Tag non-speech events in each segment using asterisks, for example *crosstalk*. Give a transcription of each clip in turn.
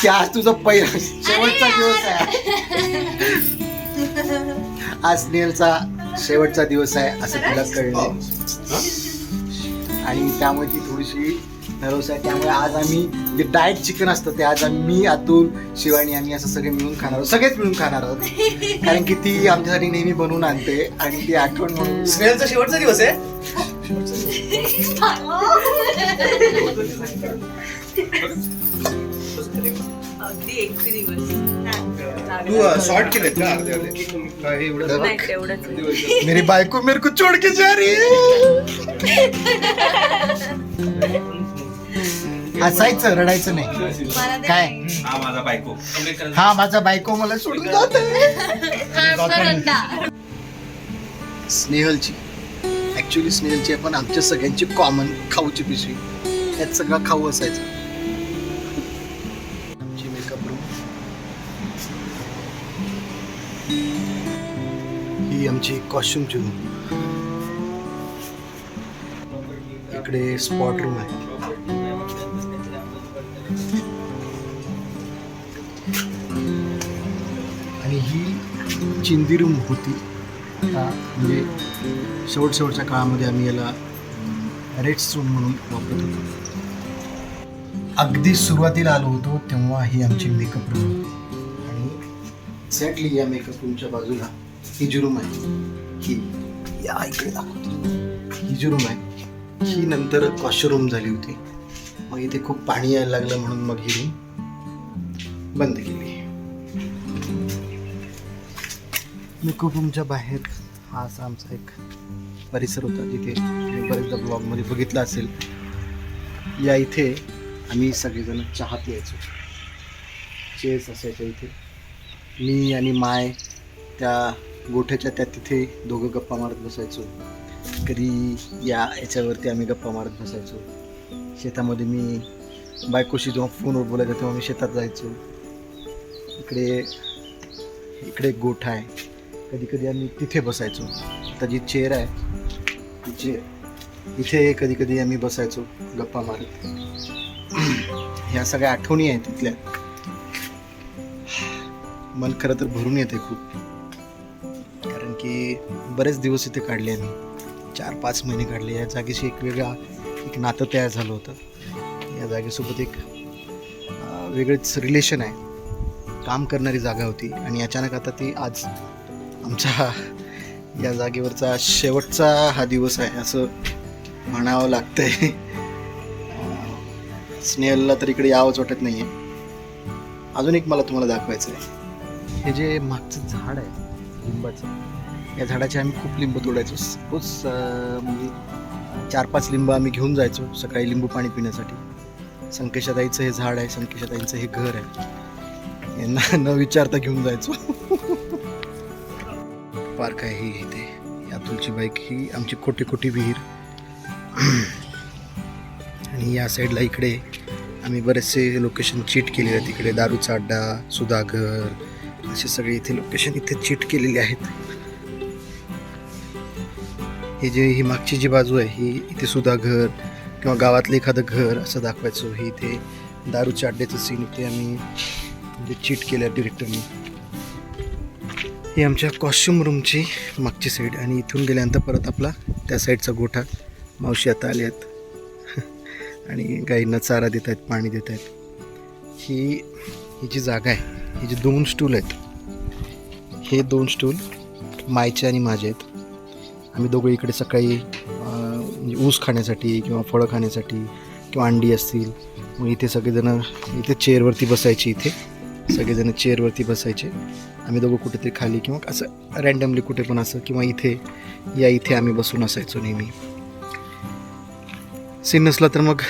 की आज तुझा पहिला शेवटचा दिवस आहे. आज स्नेहलचा शेवटचा दिवस आहे असं तिला कळलं. आणि त्यामुळे ती थोडीशी नर्वस आहे. त्यामुळे आज आम्ही जे डाएट चिकन असतं ते आज आम्ही मी अतुल शिवानी आम्ही असं सगळे मिळून खाणार आहोत. सगळेच मिळून खाणार आहोत. कारण की ती आमच्यासाठी नेहमी बनवून आणते आणि ती आठवण म्हणून. स्नेहलचा शेवटचा दिवस आहे? *laughs* अगदी एकटी दिवस. तू शॉर्ट केलेत का अर्धे अर्धे? का हे एवढं नाही तेवढंच. *laughs* मेरी बायको मेरे को छोड़ के जा रही है. हसायचं रडायचं नाही. काय? हा माझा बायको. हा माझा बायको मला सोडून जात स्नेहलची ऍक्च्युली स्नेहलची आहे पण आमच्या सगळ्यांची कॉमन खाऊची पिशवी. त्यात सगळा खाऊ असायचा. आमची कॉस्ट्युमची रूम इकडे स्पॉट रूम आहे. आणि ही चिंदी रूम होती. आता म्हणजे शेवट शेवटच्या काळामध्ये आम्ही याला रेट्स रूम म्हणून वापरत होतो. अगदी सुरुवातीला आलो होतो तेव्हा ही आमची मेकअप रूम होती. आणि एक्झॅक्टली या मेकअप रूमच्या बाजूला ही जी रूम आहे. ही या इकडे दाखवतो. ही जी रूम आहे. ही नंतर वॉशरूम झाली होती. मग इथे खूप पाणी यायला लागलं म्हणून मग ही रूम बंद केली. मेकअप रूमच्या बाहेर. हा असा आमचा एक परिसर होता जिथे तुम्ही बरेचदा ब्लॉगमध्ये बघितला असेल. या इथे आम्ही सगळेजण चहा प्यायचो. चेस असायच्या इथे. मी आणि माय त्या गोठ्याच्या त्या तिथे दोघं गप्पा मारत बसायचो. कधी या याच्यावरती आम्ही गप्पा मारत बसायचो. शेतामध्ये मी बायकोशी जेव्हा फोनवर बोलायचो तेव्हा मी शेतात जायचो. इकडे इकडे एक गोठा आहे. कधी कधी आम्ही तिथे बसायचो. आता जी चेअर आहे तिचे इथे कधी कधी आम्ही बसायचो गप्पा मारत. *clears throat* ह्या सगळ्या आठवणी आहेत तिथल्या. मन खरं तर भरून येते खूप. की बरेच दिवस इथे काढले मी. चार पाच महिने काढले. या जागेशी एक वेगळा एक नातं तयार झालं होतं. या जागेसोबत एक वेगळंच रिलेशन आहे. काम करणारी जागा होती आणि अचानक आता ती आज आमच्या या जागेवरचा शेवटचा हा दिवस आहे असं म्हणावं लागतंय. स्नेहलला तर इकडे यावंच वाटत नाही आहे अजून एक मला तुम्हाला दाखवायचं आहे हे जे मागचं झाड आहे लिंबाचं या झाडाचे आम्ही खूप लिंब तोडायचो. रोज म्हणजे चार पाच लिंब आम्ही घेऊन जायचो सकाळी लिंबू पाणी पिण्यासाठी. संकेशाताईचं हे झाड आहे संकेशाताईंचं हे घर आहे. यांना न विचारता घेऊन जायचो. पार्क आहे ही इथे. अतुलची बाईक ही आमची कोटी कोटी विहीर. आणि या साईडला इकडे आम्ही बरेचसे लोकेशन चीट केलेले आहेत. इकडे दारूचा अड्डा सुधागर असे सगळे इथे लोकेशन इथे चीट केलेले आहेत. हे जे ही मागची जी बाजू आहे ही इथे सुद्धा घर किंवा गावातलं एखादं घर असं दाखवायचो हे इथे दारूच्या अड्ड्याचं सीन इथे आम्ही म्हणजे चीट केलं डिरेक्टरनी ही आमच्या कॉस्ट्युम रूमची मागची साईड आणि इथून गेल्यानंतर परत आपला त्या साईडचा गोठा. मावशी आता आले आहेत. *laughs* आणि गाईंना चारा देत आहेत पाणी देत आहेत. ही ही जी जागा आहे ही जी दोन स्टूल आहेत हे दोन स्टूल मायचे आणि माझे आहेत. आम्ही दोघं इकडे सकाळी म्हणजे ऊस खाण्यासाठी किंवा फळं खाण्यासाठी किंवा अंडी असतील मग इथे सगळेजणं इथे चेअरवरती बसायचे इथे. सगळेजण चेअरवरती बसायचे. आम्ही दोघं कुठेतरी खाली किंवा असं रँडमली कुठे पण असं किंवा इथे या इथे आम्ही बसून असायचो नेहमी. सीन नसला तर मग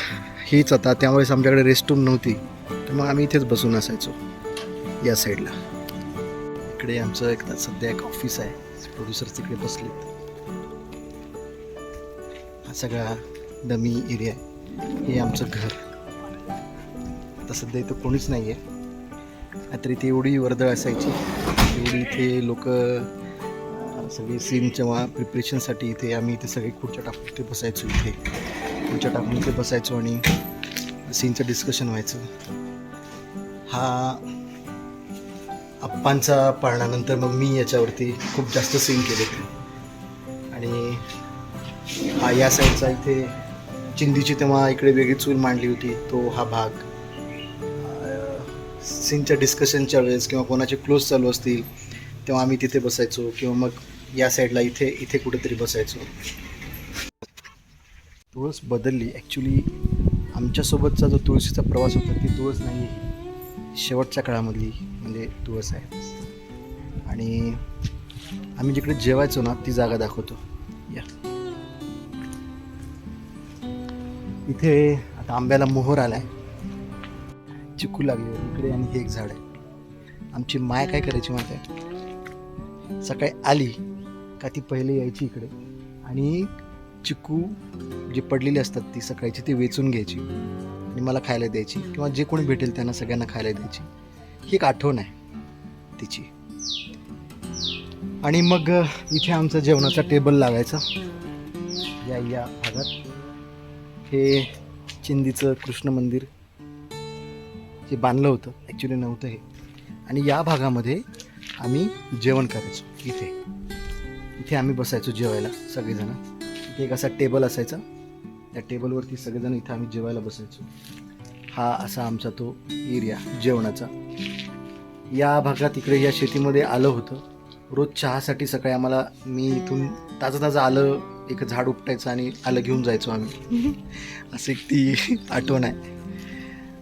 हीच आता त्यामुळेच आमच्याकडे रेस्ट रूम नव्हती तर मग आम्ही इथेच बसून असायचो या साईडला इकडे आमचं एक सध्या एक ऑफिस आहे. प्रोड्युसर तिकडे बसलेत. हा सगळा डमी एरिया आहे. हे आमचं घर. आता सध्या इथं कोणीच नाही आहे नाहीतर इथे एवढी वर्दळ असायची. एवढी इथे लोक सगळे सीन जेव्हा प्रिपरेशनसाठी इथे आम्ही इथे सगळे खुर्च्या टाकून इथे बसायचो इथे. खुर्च्या टाकून इथे बसायचो आणि सीनचं डिस्कशन व्हायचं. हा अप्पांचा पाळणानंतर मग मी याच्यावरती खूप जास्त सीन केले आणि या साईडचा इथे चिंदीची तेव्हा इकडे वेगळी चूल मांडली होती तो हा भाग. सीनच्या डिस्कशनच्या वेळेस किंवा कोणाचे क्लोज चालू असतील तेव्हा आम्ही तिथे बसायचो किंवा मग या साईडला इथे इथे कुठेतरी बसायचो. तुळस बदलली. ॲक्च्युली आमच्यासोबतचा जो तुळशीचा प्रवास होता ती तुळस नाही शेवटच्या काळामधली म्हणजे तुळस आहे. आणि आम्ही जिकडे जेवायचो ना ती जागा दाखवतो. इथे आता आंब्याला मोहर आलाय. चिकू लागले इकडे आणि हे एक झाड आहे. आमची माय काय करायची माहिती आहे? सकाळी आली का ती पहिले यायची इकडे. आणि चिकू जी पडलेली असतात ती सकाळची ती वेचून घ्यायची आणि मला खायला द्यायची किंवा जे कोणी भेटेल त्यांना सगळ्यांना खायला द्यायची. ही एक आठवण आहे तिची. आणि मग इथे आमचा जेवणाचा टेबल लागायचा. या या भागात. हे चिंदीचं कृष्ण मंदिर जे बांधलं होतं ॲक्च्युली नव्हतं हे. आणि या भागामध्ये आम्ही जेवण करायचो इथे. इथे आम्ही बसायचो जेवायला सगळेजण. इथे एक असा टेबल असायचा. त्या टेबलवरती सगळेजण इथे आम्ही जेवायला बसायचो. हा असा आमचा तो एरिया जेवणाचा. या भागात इकडे या शेतीमध्ये आलं होतं. रोज चहासाठी सकाळी आम्हाला मी इथून ताजं ताजं आलं एक झाड उपटायचं आणि आलं घेऊन जायचो आम्ही. असं एक ती आठवण आहे.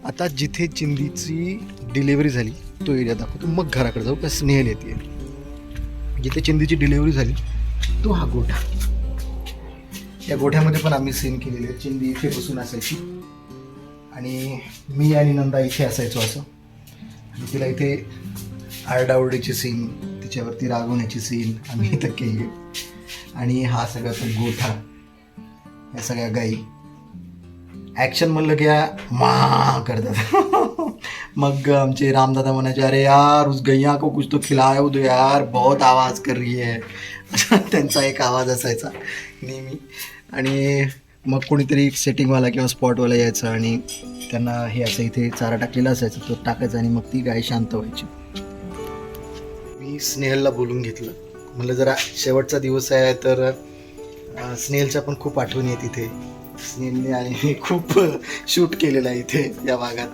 आता जिथे चिंदीची डिलिव्हरी झाली तो एरिया दाखवतो. मग घराकडे जाऊ का स्नेहल येते. जिथे चिंदीची डिलिव्हरी झाली तो हा गोठा. या गोठ्यामध्ये पण आम्ही सीन केलेले आहे चिंदी इथे बसून असायची. आणि मी आणि नंदा इथे असायचो असं. आणि तिला इथे आरडाओरडीची सीन तिच्यावरती रागवण्याची सीन आम्ही इथं केली. आणि हा सगळा तो गोठा या सगळ्या गाई ॲक्शन म्हणलं की या मा करतात. *laughs* मग आमचे रामदादा म्हणायचे अरे यार उस गैया को कुछ तो खिलाओ दो यार बहुत आवाज कर रही है. असा *laughs* त्यांचा एक आवाज असायचा नेहमी. आणि मग कोणीतरी सेटिंगवाला किंवा स्पॉटवाला यायचं आणि त्यांना हे असं इथे चारा टाकलेला असायचा तो टाकायचा आणि मग ती गाय शांत व्हायची. मी स्नेहलला बोलून घेतलं. म्हणलं जरा शेवटचा दिवस आहे तर स्नेलच्या स्नेहलच्या पण खूप आठवणी आहेत इथे. स्नेहलने आणि खूप शूट केलेलं आहे इथे या भागात.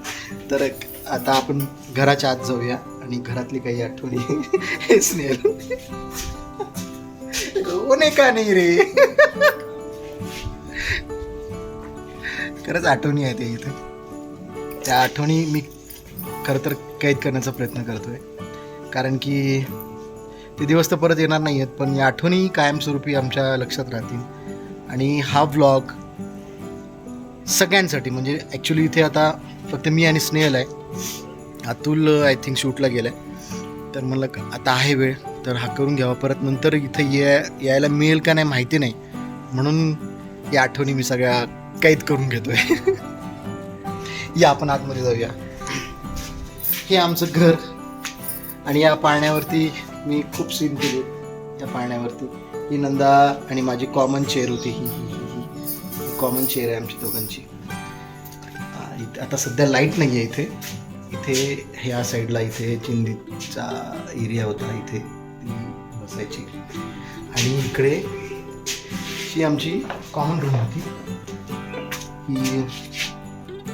तर आता आपण घराच्या आत जाऊया आणि घरातली काही आठवणी *laughs* स्नेल. स्नेहल रोने का नाही रे? खरंच आठवणी आहेत ते इथे. त्या आठवणी मी खरं तर कैद करण्याचा प्रयत्न करतोय. कारण की ते दिवस तर परत येणार नाही आहेत पण या आठवणी कायमस्वरूपी आमच्या लक्षात राहतील. आणि हा व्लॉग सगळ्यांसाठी म्हणजे ॲक्च्युली इथे आता फक्त मी आणि स्नेहल आहे. अतुल आय थिंक शूटला गेला आहे तर म्हणलं आता आहे वेळ तर हा करून घ्यावा. परत नंतर इथं ये यायला मिळेल का नाही माहिती नाही. म्हणून या आठवणी मी सगळ्या कैद करून घेतोय. *laughs* या आपण आतमध्ये जाऊया. हे आमचं घर. आणि या पाळण्यावरती मी खूप सीन केली या पाळण्यावरती. ही नंदा आणि माझी कॉमन चेअर होती ही ही ही ही. कॉमन चेअर आहे आमची दोघांची. आ, आता सध्या लाइट नाही आहे इथे इथे ह्या साईडला इथे चिंदीचा एरिया होता इथे. ती बसायची. आणि इकडे ही आमची कॉमन रूम होती. ही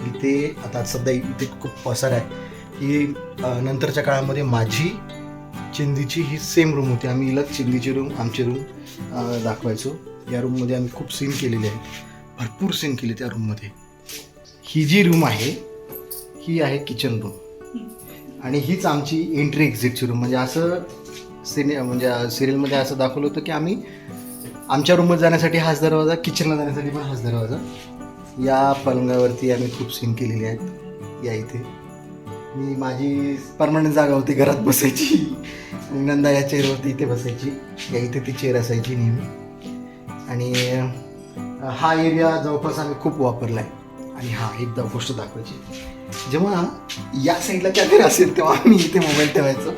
इथे आता सध्या इथे खूप पसार आहे. ही अ, नंतरच्या काळामध्ये माझी चिंदीची ही सेम रूम होती. आम्ही हिला चिंदीची रूम आमची रूम दाखवायचो. या रूममध्ये आम्ही खूप सीन केलेले आहेत. भरपूर सीन केली त्या रूममध्ये ही जी रूम आहे ही आहे किचन रूम आणि हीच आमची एंट्री एक्झिटची रूम म्हणजे असं सिने म्हणजे सिरियलमध्ये असं दाखवलं होतं की आम्ही आमच्या रूममध्ये जाण्यासाठी हाच दरवाजा किचनला जाण्यासाठी पण हाच दरवाजा. या पलंगावरती आम्ही खूप सीन केलेले आहेत. या इथे. मी माझी परमनंट जागा होती घरात बसायची. नंदा या चेअरवरती इथे बसायची. या इथे ती चेअर असायची नेहमी. आणि हा एरिया जवळपास आम्ही खूप वापरला आहे आणि हा एकदा गोष्ट दाखवायची. जेव्हा या साईडला कॅमेरा असेल तेव्हा मी इथे मोबाईल ठेवायचो.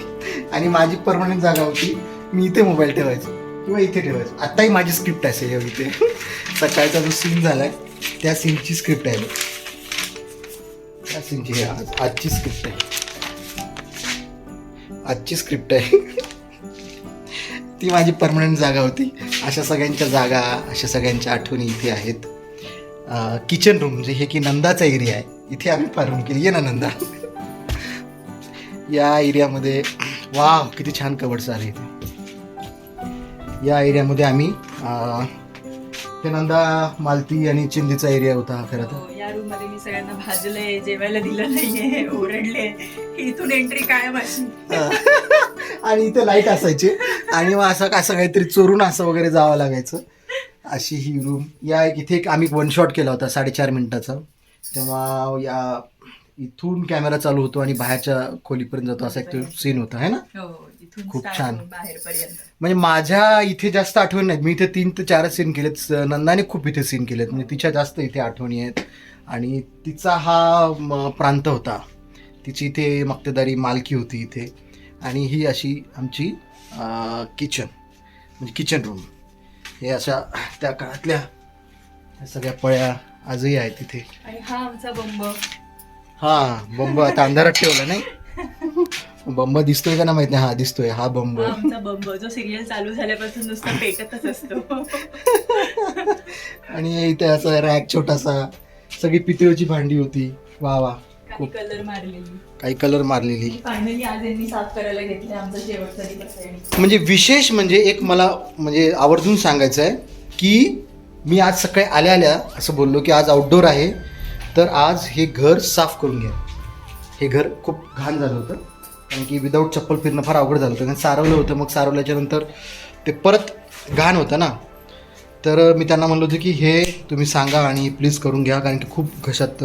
आणि माझी परमनंट जागा होती मी इथे मोबाईल ठेवायचो. किंवा इथे ठेवायचो. आत्ताही माझी स्क्रिप्ट असेल या इथे सकाळचा जो सीन झालाय त्या सीनची स्क्रिप्ट आहे. सिंची आज आजची स्क्रिप्ट आहे आजची स्क्रिप्ट आहे ती माझी परमनंट जागा होती. अशा सगळ्यांच्या जागा अशा सगळ्यांच्या आठवणी इथे आहेत. किचन रूम जे हे की नंदाचा एरिया आहे. इथे आम्ही फार केली. ये ना नंदा. या एरियामध्ये वाव किती छान कवर्स आले इथे. या एरियामध्ये आम्ही हे नंदा मालती आणि चिंदीचा एरिया होता खरं तर. या रूममध्ये मी सगळ्यांना भाजलंय जेवायला दिलं नाहीये ओरडले. इथून एंट्री काय माझी आणि इथे लाइट असायची. आणि मग असं असं काहीतरी चोरून असं वगैरे जावं लागायचं. अशी ही रूम या एक इथे एक आम्ही वन शॉट केला होता साडेचार मिनिटाचा. तेव्हा या इथून कॅमेरा चालू होतो आणि बाहेरच्या खोलीपर्यंत जातो असा एक सीन होता है ना? हो खूप छान. म्हणजे माझ्या इथे जास्त आठवणी नाहीत. मी इथे तीन ते चारच सीन केलेत. नंदाने खूप इथे सीन केलेत. म्हणजे तिच्या जास्त इथे आठवणी आहेत. आणि तिचा हा प्रांत होता. तिची इथे मक्तेदारी मालकी होती इथे. आणि ही अशी आमची किचन म्हणजे किचन रूम हे अशा त्या काळातल्या सगळ्या पळ्या आजही आहेत तिथे हा आमचा बंब. हा बंब आता अंधारात ठेवला नाही? बंब दिसतोय का ना माहीत नाही. हा दिसतोय. हा बंब. आमचा बंब. जो सिरियल चालू झाल्यापासून नुसता पेटतच असतो. *laughs* आणि इथे असा रॅक छोटासा. सगळी पितळेची भांडी होती. वा वा. काही खूप. कलर मारलेली. काही कलर मारलेली. फायनली आज यांनी साफ करायला घेतले आमचा शेवटचा दिवस आहे म्हणजे विशेष म्हणजे एक मला म्हणजे आवर्जून सांगायचं आहे की मी आज सकाळी आल्या आल्या असं बोललो की आज आउटडोर आहे. तर आज हे घर साफ करून घ्या. हे घर खूप घाण झालं होतं. कारण की विदाऊट चप्पल फिरणं फार अवघड झालं होतं. कारण सारवलं होतं. मग सारवल्याच्या नंतर ते परत घाण होतं ना. तर मी त्यांना म्हणलं होतं की हे तुम्ही सांगा आणि प्लीज करून घ्या कारण की खूप घशात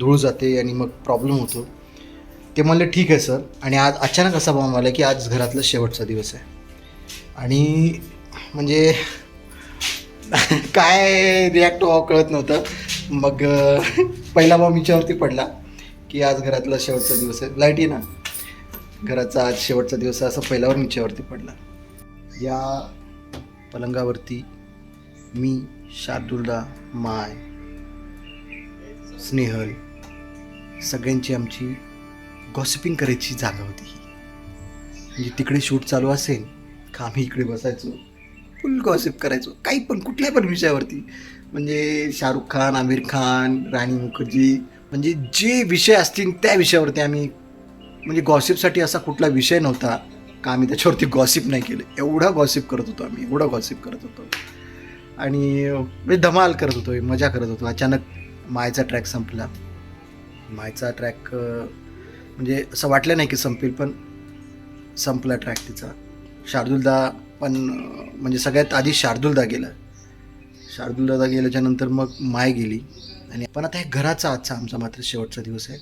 धूळ जाते आणि मग प्रॉब्लेम होतो. ते म्हणले ठीक आहे सर आणि आज अचानक असा भाव आला की आज घरातला शेवटचा दिवस आहे. आणि म्हणजे काय रिॲक्ट व्हावं कळत नव्हतं. मग पहिला भाव हिच्यावरती पडला की आज घरातला शेवटचा दिवस आहे. लाइट ये ना? घराचा आज शेवटचा दिवस आहे असं पहिल्यावर मिच्यावरती पडला. या पलंगावरती मी शार्दुलदा माय स्नेहल सगळ्यांची आमची गॉसिपिंग करायची जागा होती ही. म्हणजे तिकडे शूट चालू असेल का आम्ही इकडे बसायचो? फुल गॉसिप करायचो. काही पण कुठल्याही पण विषयावरती. म्हणजे शाहरुख खान आमिर खान राणी मुखर्जी म्हणजे जे विषय असतील त्या विषयावरती आम्ही म्हणजे गॉसिपसाठी असा कुठला विषय नव्हता का आम्ही त्याच्यावरती गॉसिप नाही केलं. एवढा गॉसिप करत होतो आम्ही एवढा गॉसिप करत होतो. आणि मी धमाल करत होतो मजा करत होतो. अचानक मायचा ट्रॅक संपला. मायचा ट्रॅक म्हणजे असं वाटलं नाही की संपेल पण संपला ट्रॅक तिचा. शार्दुलदा पण म्हणजे सगळ्यात आधी शार्दुलदा गेला. शार्दुलदा गेल्याच्यानंतर मग माय गेली. आणि पण आता हे घराचा आजचा आमचा मात्र शेवटचा दिवस आहे.